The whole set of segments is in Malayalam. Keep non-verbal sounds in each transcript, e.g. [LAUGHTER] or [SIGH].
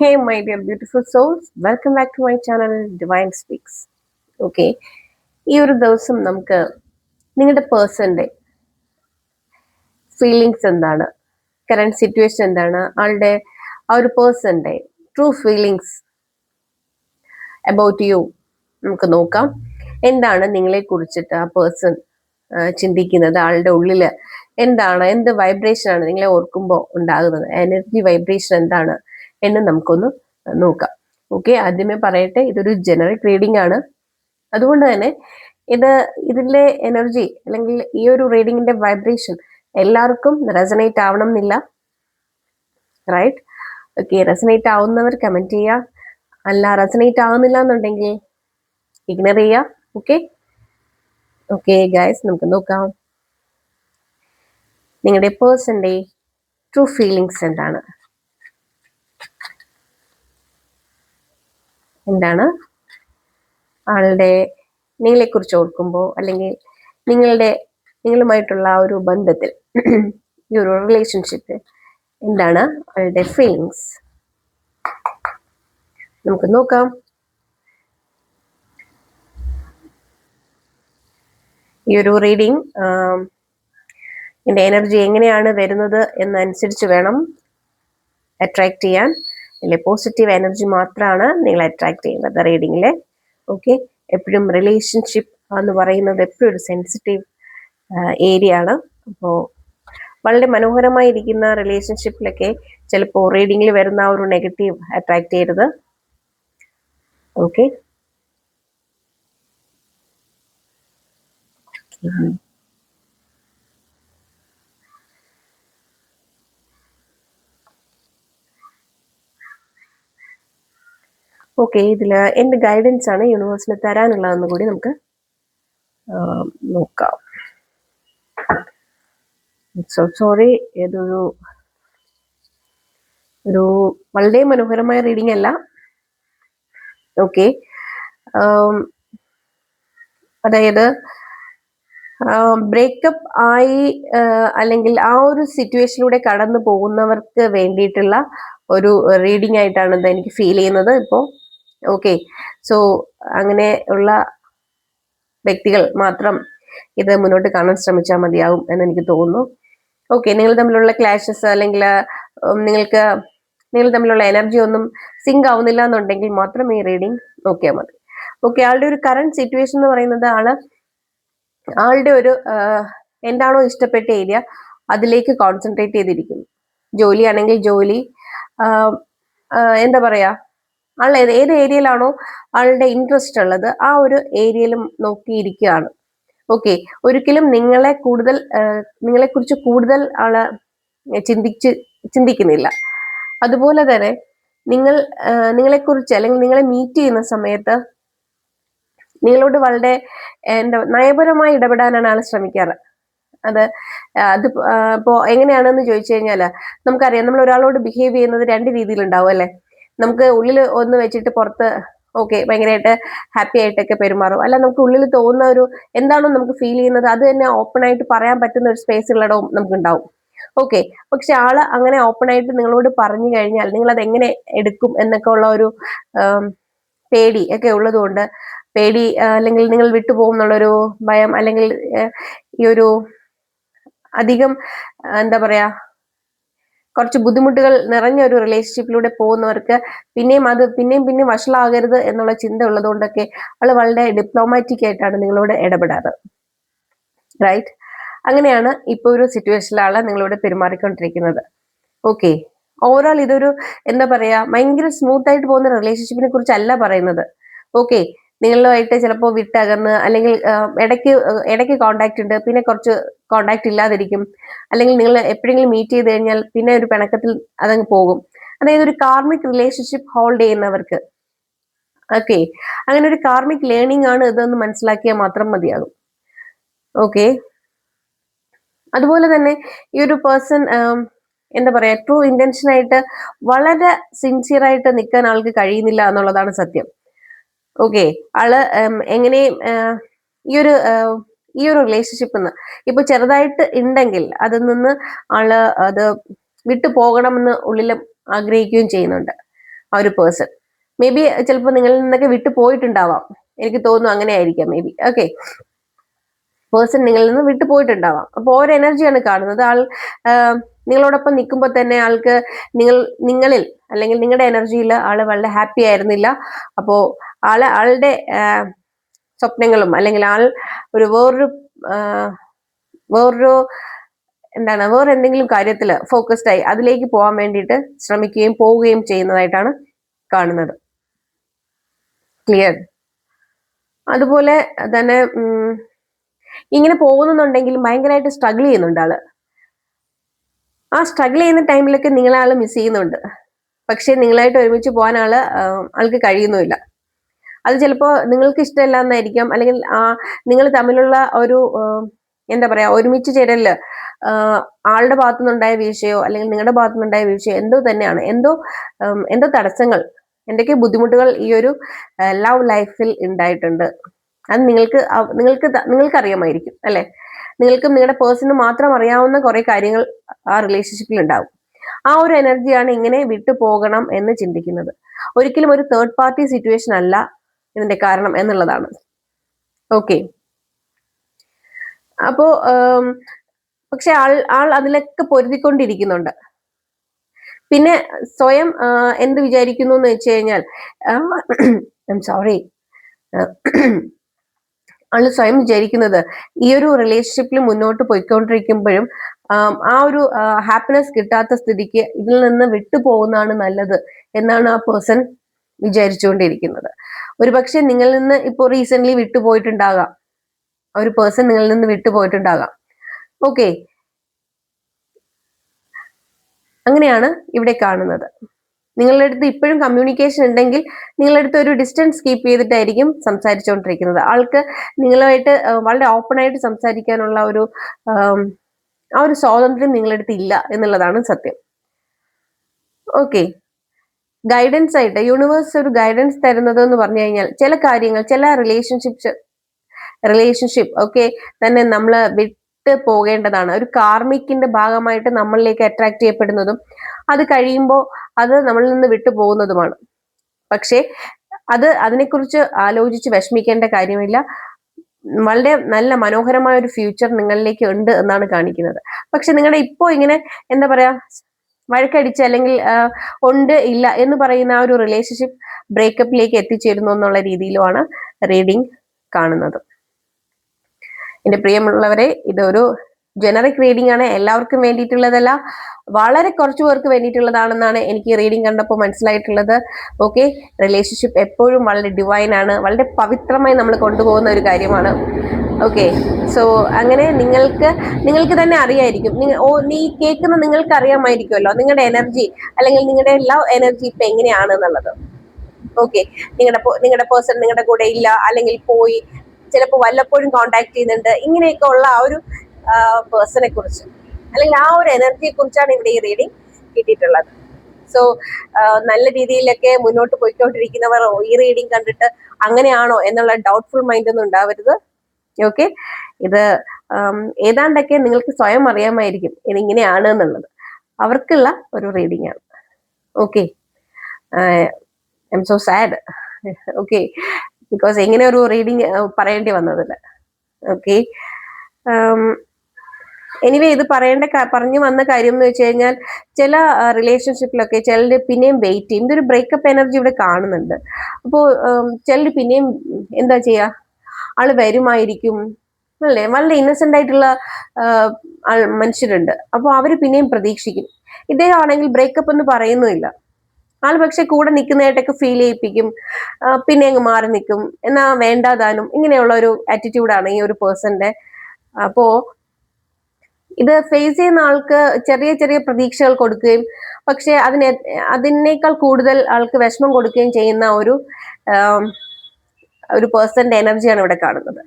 Hey, my dear beautiful souls welcome back to my channel divine speaks okay ഈ ഒരു ദിവസം നമുക്ക് നിങ്ങളുടെ പേഴ്സന്റെ ഫീലിങ്സ് എന്താണ്? കറണ്ട് സിറ്റുവേഷൻ എന്താണ്? ആളുടെ ആ ഒരു പേഴ്സന്റെ ട്രൂ ഫീലിങ്സ് അബൌട്ട് യു നമുക്ക് നോക്കാം. എന്താണ് നിങ്ങളെ കുറിച്ചിട്ട് ആ പേഴ്സൺ ചിന്തിക്കുന്നത്? ആളുടെ ഉള്ളിൽ എന്താണ്? എന്ത് വൈബ്രേഷൻ ആണ് നിങ്ങളെ ഓർക്കുമ്പോൾ ഉണ്ടാകുന്നത്? എനർജി വൈബ്രേഷൻ എന്താണ്? എന്ന് നമുക്കൊന്ന് നോക്കാം. ഓക്കെ ആദ്യമേ പറയട്ടെ ഇതൊരു ജനറിക് റീഡിംഗ് ആണ്. അതുകൊണ്ട് തന്നെ ഇത് ഇതിലെ എനർജി അല്ലെങ്കിൽ ഈ ഒരു റീഡിങ്ങിന്റെ വൈബ്രേഷൻ എല്ലാവർക്കും റെസനേറ്റ് ആവണം എന്നില്ല. റൈറ്റ് ഓക്കെ റെസനേറ്റ് ആവുന്നവർ കമന്റ് ചെയ്യുക അല്ല റെസനേറ്റ് ആവുന്നില്ല എന്നുണ്ടെങ്കിൽ ഇഗ്നർ ചെയ്യുക ഓക്കെ ഓക്കെ ഗൈസ് നമുക്ക് നോക്കാം. നിങ്ങളുടെ പേഴ്സന്റെ ട്രൂ ഫീലിങ്സ് എന്താണ്? എന്താണ്? ആളുടെ നിങ്ങളെക്കുറിച്ച് ഓർക്കുമ്പോൾ അല്ലെങ്കിൽ നിങ്ങളുടെ നിങ്ങളുമായിട്ടുള്ള ആ ഒരു ബന്ധത്തിൽ ഈ ഒരു റിലേഷൻഷിപ്പ് എന്താണ്? ആളുടെ ഫീലിങ്സ് നമുക്ക് നോക്കാം. ഈ ഒരു റീഡിങ് എന്റെ എനർജി എങ്ങനെയാണ് വരുന്നത് എന്നനുസരിച്ച് വേണം അട്രാക്ട് ചെയ്യാൻ. അല്ലെ പോസിറ്റീവ് എനർജി മാത്രമാണ് നിങ്ങൾ അട്രാക്ട് ചെയ്യുന്നത് റീഡിങ്ങിൽ ഓക്കെ എപ്പോഴും റിലേഷൻഷിപ്പ് എന്ന് പറയുന്നത് എപ്പോഴും ഒരു സെൻസിറ്റീവ് ഏരിയ ആണ്. അപ്പോൾ വളരെ മനോഹരമായിരിക്കുന്ന റിലേഷൻഷിപ്പിലൊക്കെ ചിലപ്പോൾ റീഡിങ്ങിൽ വരുന്ന ഒരു നെഗറ്റീവ് അട്രാക്ട് ചെയ്യരുത്. ഓക്കെ ഓക്കെ ഇതിൽ എന്ത് ഗൈഡൻസ് ആണ് യൂണിവേഴ്സിന് തരാനുള്ളതെന്ന് കൂടി നമുക്ക് നോക്കാം. സോറി ഇതൊരു ഒരു വളരെ മനോഹരമായ റീഡിംഗ് അല്ല. ഓക്കെ അതായത് ബ്രേക്കപ്പ് ആയി അല്ലെങ്കിൽ ആ ഒരു സിറ്റുവേഷനിലൂടെ കടന്നു പോകുന്നവർക്ക് വേണ്ടിയിട്ടുള്ള ഒരു റീഡിംഗ് ആയിട്ടാണ് എനിക്ക് ഫീൽ ചെയ്യുന്നത്. ഇപ്പോൾ ഓക്കെ സോ അങ്ങനെ ഉള്ള വ്യക്തികൾ മാത്രം ഇത് മുന്നോട്ട് കാണാൻ ശ്രമിച്ചാൽ മതിയാവും എന്ന് എനിക്ക് തോന്നുന്നു. ഓക്കെ നിങ്ങൾ തമ്മിലുള്ള ക്ലാഷസ് അല്ലെങ്കിൽ നിങ്ങൾക്ക് നിങ്ങൾ തമ്മിലുള്ള എനർജി ഒന്നും സിങ്ക് ആവുന്നില്ല എന്നുണ്ടെങ്കിൽ മാത്രം ഈ റീഡിങ് നോക്കിയാൽ മതി. ഓക്കെ ആളുടെ ഒരു കറണ്ട് സിറ്റുവേഷൻ എന്ന് പറയുന്നത് ആൾ ആളുടെ ഒരു എന്താണോ ഇഷ്ടപ്പെട്ട ഏരിയ അതിലേക്ക് കോൺസെൻട്രേറ്റ് ചെയ്തിരിക്കുന്നു. ജോലിയാണെങ്കിൽ ജോലി എന്താ പറയാ ആൾ ഏത് ഏരിയയിലാണോ ആളുടെ ഇൻട്രസ്റ്റ് ഉള്ളത് ആ ഒരു ഏരിയയിലും നോക്കിയിരിക്കുകയാണ്. ഓക്കെ ഒരിക്കലും നിങ്ങളെ കൂടുതൽ നിങ്ങളെ കുറിച്ച് കൂടുതൽ ആൾ ചിന്തിച്ച് ചിന്തിക്കുന്നില്ല. അതുപോലെ തന്നെ നിങ്ങൾ നിങ്ങളെ കുറിച്ച് അല്ലെങ്കിൽ നിങ്ങളെ മീറ്റ് ചെയ്യുന്ന സമയത്ത് നിങ്ങളോട് വളരെ എന്താ നയപരമായി ഇടപെടാനാണ് ആൾ ശ്രമിക്കാറ്. അത് അത് ഇപ്പോ എങ്ങനെയാണെന്ന് ചോദിച്ചു കഴിഞ്ഞാൽ നമുക്കറിയാം നമ്മൾ ഒരാളോട് ബിഹേവ് ചെയ്യുന്നത് രണ്ട് രീതിയിലുണ്ടാവും അല്ലെ? നമുക്ക് ഉള്ളിൽ ഒന്ന് വെച്ചിട്ട് പുറത്ത് ഓക്കെ ഭയങ്കരമായിട്ട് ഹാപ്പി ആയിട്ടൊക്കെ പെരുമാറും. അല്ല നമുക്ക് ഉള്ളിൽ തോന്നുന്ന ഒരു എന്താണോ നമുക്ക് ഫീൽ ചെയ്യുന്നത് അത് തന്നെ ഓപ്പൺ ആയിട്ട് പറയാൻ പറ്റുന്ന ഒരു സ്പേസ് ഉള്ളിടവും നമുക്ക് ഉണ്ടാവും ഓക്കെ പക്ഷെ ആൾ അങ്ങനെ ഓപ്പൺ ആയിട്ട് നിങ്ങളോട് പറഞ്ഞു കഴിഞ്ഞാൽ നിങ്ങൾ അത് എങ്ങനെ എടുക്കും എന്നൊക്കെ ഉള്ള ഒരു പേടി ഒക്കെ ഉള്ളതുകൊണ്ട് പേടി അല്ലെങ്കിൽ നിങ്ങൾ വിട്ടുപോകും എന്നുള്ളൊരു ഭയം അല്ലെങ്കിൽ ഈ ഒരു അധികം എന്താ പറയാ കുറച്ച് ബുദ്ധിമുട്ടുകൾ നിറഞ്ഞ ഒരു റിലേഷൻഷിപ്പിലൂടെ പോകുന്നവർക്ക് പിന്നെയും അത് പിന്നെയും പിന്നെയും വഷളാകരുത് എന്നുള്ള ചിന്ത ഉള്ളതുകൊണ്ടൊക്കെ അവൾ വളരെ ഡിപ്ലോമാറ്റിക് ആയിട്ടാണ് നിങ്ങളോട് ഇടപെടാറ്. റൈറ്റ് അങ്ങനെയാണ് ഇപ്പൊ ഒരു സിറ്റുവേഷനിലാണ് നിങ്ങളോട് പെരുമാറിക്കൊണ്ടിരിക്കുന്നത്. ഓക്കെ ഓവറോൾ ഇതൊരു എന്താ പറയാ ഭയങ്കര സ്മൂത്ത് ആയിട്ട് പോകുന്ന റിലേഷൻഷിപ്പിനെ കുറിച്ചല്ല പറയുന്നത്. ഓക്കെ നിങ്ങളുമായിട്ട് ചിലപ്പോൾ വിട്ടകന്ന് അല്ലെങ്കിൽ ഇടയ്ക്ക് ഇടയ്ക്ക് കോണ്ടാക്ട് ഉണ്ട്. പിന്നെ കുറച്ച് കോണ്ടാക്ട് ഇല്ലാതിരിക്കും. അല്ലെങ്കിൽ നിങ്ങൾ എപ്പോഴെങ്കിലും മീറ്റ് ചെയ്ത് കഴിഞ്ഞാൽ പിന്നെ ഒരു പിണക്കത്തിൽ അതങ്ങ് പോകും. അതായത് ഒരു കാർമിക് റിലേഷൻഷിപ്പ് ഹോൾഡ് ചെയ്യുന്നവർക്ക്. ഓക്കെ അങ്ങനെ ഒരു കാർമിക് ലേണിംഗ് ആണ് ഇതെന്ന് മനസ്സിലാക്കിയാൽ മാത്രം മതിയാകും. ഓക്കെ അതുപോലെ തന്നെ ഈ ഒരു പേഴ്സൺ എന്താ പറയാ ട്രൂ ഇന്റൻഷൻ ആയിട്ട് വളരെ സിൻസിയർ ആയിട്ട് നിൽക്കാൻ ആൾക്ക് കഴിയുന്നില്ല എന്നുള്ളതാണ് സത്യം. ഓക്കെ ആൾ എങ്ങനെ ഈ ഒരു ഈ ഒരു റിലേഷൻഷിപ്പിൽ നിന്ന് ഇപ്പൊ ചെറുതായിട്ട് ഉണ്ടെങ്കിൽ അതിൽ നിന്ന് ആൾ അത് വിട്ടു പോകണമെന്ന് ഉള്ളിൽ ആഗ്രഹിക്കുകയും ചെയ്യുന്നുണ്ട് ആ ഒരു പേഴ്സൺ മേ ബി ചിലപ്പോൾ നിങ്ങളിൽ നിന്നൊക്കെ വിട്ടു പോയിട്ടുണ്ടാവാം. എനിക്ക് തോന്നുന്നു അങ്ങനെ ആയിരിക്കാം മേ ബി ഓക്കെ പേഴ്സൺ നിങ്ങളിൽ നിന്ന് വിട്ടു പോയിട്ടുണ്ടാവാം. അപ്പോൾ ഓരോ എനർജിയാണ് കാണുന്നത്. ആൾ നിങ്ങളോടൊപ്പം നിൽക്കുമ്പോൾ തന്നെ ആൾക്ക് നിങ്ങൾ നിങ്ങളിൽ അല്ലെങ്കിൽ നിങ്ങളുടെ എനർജിയിൽ ആൾ വളരെ ഹാപ്പി ആയിരുന്നില്ല. അപ്പോൾ ആൾ ആളുടെ സ്വപ്നങ്ങളും അല്ലെങ്കിൽ ആൾ ഒരു വേറൊരു വേറൊരു എന്താണ് വേറെ എന്തെങ്കിലും കാര്യത്തിൽ ഫോക്കസ്ഡ് ആയി അതിലേക്ക് പോകാൻ വേണ്ടിയിട്ട് ശ്രമിക്കുകയും പോവുകയും ചെയ്യുന്നതായിട്ടാണ് കാണുന്നത്. ക്ലിയർ അതുപോലെ തന്നെ ഇങ്ങനെ പോകുന്നുണ്ടെങ്കിൽ ഭയങ്കരമായിട്ട് സ്ട്രഗിൾ ചെയ്യുന്നുണ്ട് ആൾ. ആ സ്ട്രഗിൾ ചെയ്യുന്ന ടൈമിലൊക്കെ നിങ്ങളെ ആൾ മിസ് ചെയ്യുന്നുണ്ട്. പക്ഷേ നിങ്ങളായിട്ട് ഒരുമിച്ച് പോകാൻ ആൾ ആൾക്ക് കഴിയുന്നുമില്ല. അത് ചിലപ്പോൾ നിങ്ങൾക്ക് ഇഷ്ടമല്ല എന്നായിരിക്കാം. അല്ലെങ്കിൽ നിങ്ങൾ തമ്മിലുള്ള ഒരു എന്താ പറയാ ഒരുമിച്ച് ചേരൽ ആളുടെ ഭാഗത്തുനിന്നുണ്ടായ വീഴ്ചയോ അല്ലെങ്കിൽ നിങ്ങളുടെ ഭാഗത്തുനിന്നുണ്ടായ വീഴ്ചയോ എന്തോ തന്നെയാണ്. എന്തോ എന്തോ തടസ്സങ്ങൾ എന്തൊക്കെ ബുദ്ധിമുട്ടുകൾ ഈ ഒരു ലവ് ലൈഫിൽ ഉണ്ടായിട്ടുണ്ട്. അത് നിങ്ങൾക്ക് നിങ്ങൾക്ക് നിങ്ങൾക്ക് അറിയാമായിരിക്കും അല്ലെ? നിങ്ങൾക്കും നിങ്ങളുടെ പേഴ്സണും മാത്രം അറിയാവുന്ന കുറെ കാര്യങ്ങൾ ആ റിലേഷൻഷിപ്പിൽ ഉണ്ടാവും. ആ ഒരു എനർജിയാണ് ഇങ്ങനെ വിട്ടു പോകണം എന്ന് ചിന്തിക്കുന്നത്. ഒരിക്കലും ഒരു തേർഡ് പാർട്ടി സിറ്റുവേഷൻ അല്ല ഇതിന്റെ കാരണം എന്നുള്ളതാണ്. ഓക്കെ അപ്പോ പക്ഷെ ആൾ ആൾ അതിലൊക്കെ പൊരുതിക്കൊണ്ടിരിക്കുന്നുണ്ട്. പിന്നെ സ്വയം എന്ത് വിചാരിക്കുന്നു എന്ന് വെച്ച് കഴിഞ്ഞാൽ ഐ സോറി [CLEARS THROAT] [CLEARS THROAT] ആൾ സ്വയം വിചാരിക്കുന്നത്. ഈ ഒരു റിലേഷൻഷിപ്പിൽ മുന്നോട്ട് പോയിക്കൊണ്ടിരിക്കുമ്പോഴും ആ ഒരു ഹാപ്പിനെസ് കിട്ടാത്ത സ്ഥിതിക്ക് ഇതിൽ നിന്ന് വിട്ടുപോകുന്നതാണ് നല്ലത് എന്നാണ് ആ പേഴ്സൺ വിചാരിച്ചുകൊണ്ടിരിക്കുന്നത്. ഒരുപക്ഷെ നിങ്ങളിൽ നിന്ന് ഇപ്പോൾ റീസെന്റ് വിട്ടുപോയിട്ടുണ്ടാകാം. ഒരു പേഴ്സൺ നിങ്ങളിൽ നിന്ന് വിട്ടുപോയിട്ടുണ്ടാകാം. ഓക്കെ അങ്ങനെയാണ് ഇവിടെ കാണുന്നത്. നിങ്ങളുടെ അടുത്ത് ഇപ്പോഴും കമ്മ്യൂണിക്കേഷൻ ഉണ്ടെങ്കിൽ നിങ്ങളുടെ അടുത്ത് ഒരു ഡിസ്റ്റൻസ് കീപ്പ് ചെയ്തിട്ടായിരിക്കും സംസാരിച്ചുകൊണ്ടിരിക്കുന്നത്. ആൾക്ക് നിങ്ങളുമായിട്ട് വളരെ ഓപ്പൺ ആയിട്ട് സംസാരിക്കാനുള്ള ഒരു ആ ഒരു സ്വാതന്ത്ര്യം നിങ്ങളുടെ അടുത്ത് ഇല്ല എന്നുള്ളതാണ് സത്യം. ഓക്കെ ഗൈഡൻസ് ആയിട്ട് യൂണിവേഴ്സ് ഒരു ഗൈഡൻസ് തരുന്നത് എന്ന് പറഞ്ഞു കഴിഞ്ഞാൽ ചില കാര്യങ്ങൾ ചില റിലേഷൻഷിപ്സ് റിലേഷൻഷിപ്പ് ഓക്കെ തന്നെ നമ്മൾ വിട്ട് പോകേണ്ടതാണ്. ഒരു കാർമിക്കിന്റെ ഭാഗമായിട്ട് നമ്മളിലേക്ക് അട്രാക്ട് ചെയ്യപ്പെടുന്നതും അത് കഴിയുമ്പോൾ അത് നമ്മളിൽ നിന്ന് വിട്ടു പോകുന്നതുമാണ്. പക്ഷേ അത് അതിനെക്കുറിച്ച് ആലോചിച്ച് വിഷമിക്കേണ്ട കാര്യമില്ല. വളരെ നല്ല മനോഹരമായ ഒരു ഫ്യൂച്ചർ നിങ്ങളിലേക്ക് ഉണ്ട് എന്നാണ് കാണിക്കുന്നത്. പക്ഷെ നിങ്ങളുടെ ഇപ്പോൾ ഇങ്ങനെ എന്താ പറയാ വഴക്കടിച്ച് അല്ലെങ്കിൽ ഉണ്ട് ഇല്ല എന്ന് പറയുന്ന ആ ഒരു റിലേഷൻഷിപ്പ് ബ്രേക്കപ്പിലേക്ക് എത്തിച്ചേരുന്നു എന്നുള്ള രീതിയിലുമാണ് റീഡിംഗ് കാണുന്നത്. എന്റെ പ്രിയമുള്ളവരെ ഇതൊരു ജനറിക് റീഡിംഗ് ആണ്. എല്ലാവർക്കും വേണ്ടിയിട്ടുള്ളതല്ല. വളരെ കുറച്ചു പേർക്ക് വേണ്ടിയിട്ടുള്ളതാണെന്നാണ് എനിക്ക് റീഡിംഗ് കണ്ടപ്പോൾ മനസ്സിലായിട്ടുള്ളത്. ഓക്കെ റിലേഷൻഷിപ്പ് എപ്പോഴും വളരെ ഡിവൈൻ ആണ്. വളരെ പവിത്രമായി നമ്മൾ കൊണ്ടുപോകുന്ന ഒരു കാര്യമാണ്. ഓക്കെ സോ അങ്ങനെ നിങ്ങൾക്ക് നിങ്ങൾക്ക് തന്നെ അറിയായിരിക്കും. നിങ്ങൾ ഓ നീ കേൾക്കുന്ന നിങ്ങൾക്ക് അറിയാമായിരിക്കുമല്ലോ. നിങ്ങളുടെ എനർജി അല്ലെങ്കിൽ നിങ്ങളുടെ എല്ലാ എനർജി ഇപ്പം എങ്ങനെയാണ് എന്നുള്ളത്. ഓക്കെ നിങ്ങളുടെ നിങ്ങളുടെ പേഴ്സൺ നിങ്ങളുടെ കൂടെ ഇല്ല അല്ലെങ്കിൽ പോയി ചിലപ്പോൾ വല്ലപ്പോഴും കോണ്ടാക്ട് ചെയ്യുന്നുണ്ട്. ഇങ്ങനെയൊക്കെ ഉള്ള ആ ഒരു പേഴ്സണെ കുറിച്ച് അല്ലെങ്കിൽ ആ ഒരു എനർജിയെ കുറിച്ചാണ് ഇവിടെ ഈ റീഡിംഗ് കിട്ടിയിട്ടുള്ളത്. സോ നല്ല രീതിയിലൊക്കെ മുന്നോട്ട് പോയിക്കൊണ്ടിരിക്കുന്നവർ ഈ റീഡിംഗ് കണ്ടിട്ട് അങ്ങനെയാണോ എന്നുള്ള ഡൗട്ട്ഫുൾ മൈൻഡ് ഒന്നും ഉണ്ടാവരുത്. ഓക്കെ ഇത് ഏതാണ്ടൊക്കെ നിങ്ങൾക്ക് സ്വയം അറിയാമായിരിക്കും ഇതിങ്ങനെയാണ് എന്നുള്ളത്. അവർക്കുള്ള ഒരു റീഡിംഗ് ആണ്. Okay I'm so sad okay because എങ്ങനെ ഒരു റീഡിങ് പറയേണ്ടി വന്നതില്ല. ഓക്കെ എനിവേ ഇത് പറയേണ്ട പറഞ്ഞു വന്ന കാര്യം എന്ന് വെച്ച് കഴിഞ്ഞാൽ ചില റിലേഷൻഷിപ്പിലൊക്കെ ചിലര് പിന്നെയും വെയിറ്റ് ചെയ്യും. ഇതൊരു ബ്രേക്കപ്പ് എനർജി ഇവിടെ കാണുന്നുണ്ട്. അപ്പോൾ ചിലർ പിന്നെയും എന്താ ചെയ്യുക ആൾ വരുമായിരിക്കും. അല്ലേ? വളരെ ഇന്നസെന്റ് ആയിട്ടുള്ള മനുഷ്യരുണ്ട്. അപ്പോൾ അവർ പിന്നെയും പ്രതീക്ഷിക്കും. ഇദ്ദേഹം ആണെങ്കിൽ ബ്രേക്കപ്പ് എന്ന് പറയുന്നുമില്ല. ആൾ പക്ഷെ കൂടെ നിൽക്കുന്നതായിട്ടൊക്കെ ഫീൽ ചെയ്യിപ്പിക്കും. പിന്നെ അങ്ങ് മാറി നിൽക്കും. എന്നാ വേണ്ടാതാനും ഇങ്ങനെയുള്ള ഒരു ആറ്റിറ്റ്യൂഡാണ് ഈ ഒരു പേഴ്സന്റെ അപ്പോ ഇത് ഫേസ് ചെയ്യുന്ന ആൾക്ക് ചെറിയ ചെറിയ പ്രതീക്ഷകൾ കൊടുക്കുകയും പക്ഷെ അതിനെ അതിനേക്കാൾ കൂടുതൽ ആൾക്ക് വിഷമം കൊടുക്കുകയും ചെയ്യുന്ന ഒരു ഒരു പേഴ്സന്റെ എനർജിയാണ് ഇവിടെ കാണുന്നത്.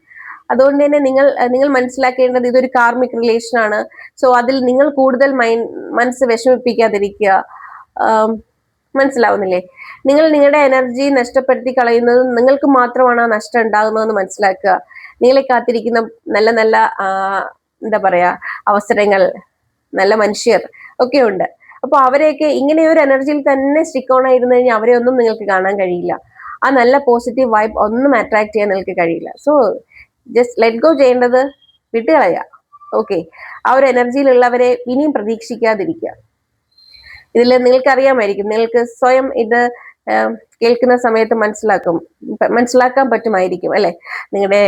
അതുകൊണ്ട് തന്നെ നിങ്ങൾ നിങ്ങൾ മനസ്സിലാക്കേണ്ടത് ഇതൊരു കാർമിക് റിലേഷൻ ആണ്. സോ അതിൽ നിങ്ങൾ കൂടുതൽ മൈൻഡ് മനസ്സ് വിഷമിപ്പിക്കാതിരിക്കുക. മനസ്സിലാവുന്നില്ലേ? നിങ്ങൾ നിങ്ങളുടെ എനർജി നഷ്ടപ്പെടുത്തി കളയുന്നത് നിങ്ങൾക്ക് മാത്രമാണ് ആ നഷ്ടം ഉണ്ടാകുന്നതെന്ന് മനസ്സിലാക്കുക. നിങ്ങളെ കാത്തിരിക്കുന്ന നല്ല നല്ല എന്താ പറയാ അവസരങ്ങൾ നല്ല മനുഷ്യർ ഒക്കെ ഉണ്ട്. അപ്പോൾ അവരെയൊക്കെ ഇങ്ങനെ ഒരു എനർജിയിൽ തന്നെ സ്റ്റിക്ക് ഓൺ ആയിരുന്നു കഴിഞ്ഞാൽ അവരെ ഒന്നും നിങ്ങൾക്ക് കാണാൻ കഴിയില്ല. ആ നല്ല പോസിറ്റീവ് വൈബ് ഒന്നും അട്രാക്ട് ചെയ്യാൻ നിങ്ങൾക്ക് കഴിയില്ല. സോ ജസ്റ്റ് ലെറ്റ് ഗോ ചെയ്യേണ്ടത് വിട്ടുകളയുക ഓക്കെ ആ ഒരു എനർജിയിലുള്ളവരെ ഇനിയും പ്രതീക്ഷിക്കാതിരിക്കുക. ഇതിൽ നിങ്ങൾക്ക് അറിയാമായിരിക്കും നിങ്ങൾക്ക് സ്വയം ഇത് കേൾക്കുന്ന സമയത്ത് മനസ്സിലാക്കും. മനസ്സിലാക്കാൻ പറ്റുമായിരിക്കും അല്ലെ? നിങ്ങളുടെ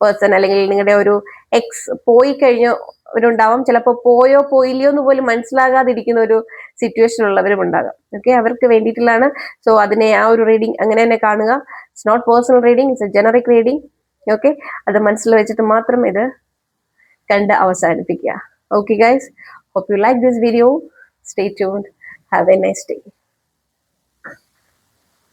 പേഴ്സൺ അല്ലെങ്കിൽ നിങ്ങളുടെ ഒരു എക്സ് പോയി കഴിഞ്ഞവരുണ്ടാവാം ചിലപ്പോൾ പോയോ പോയില്ലയോ എന്ന് പോലും മനസ്സിലാകാതിരിക്കുന്ന ഒരു സിറ്റുവേഷൻ ഉള്ളവരും ഉണ്ടാകാം. ഓക്കെ അവർക്ക് വേണ്ടിയിട്ടുള്ളതാണ്. സോ അതിനെ ആ ഒരു റീഡിങ് അങ്ങനെ തന്നെ കാണുക. It's not personal reading it's a generic reading okay അത് മനസ്സിൽ വെച്ചിട്ട് മാത്രം ഇത് കണ്ട് അവസാനിപ്പിക്കുക. Okay guys hope you like this video Stay tuned. Have a nice day.